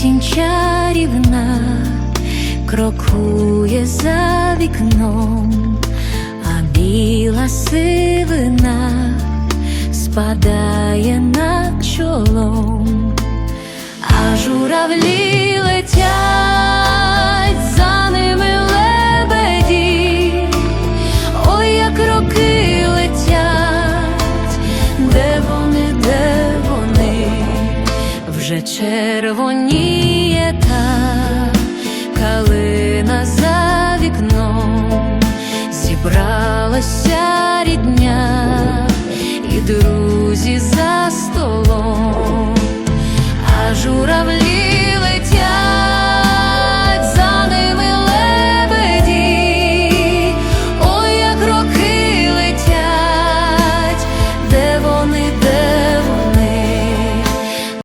Осінь чарівна крокує за вікном, а біла сивина спадає над чолом, а журавлі вже червоніє та калина за вікном, зібралася рідня і друзі за столом, а журавлі.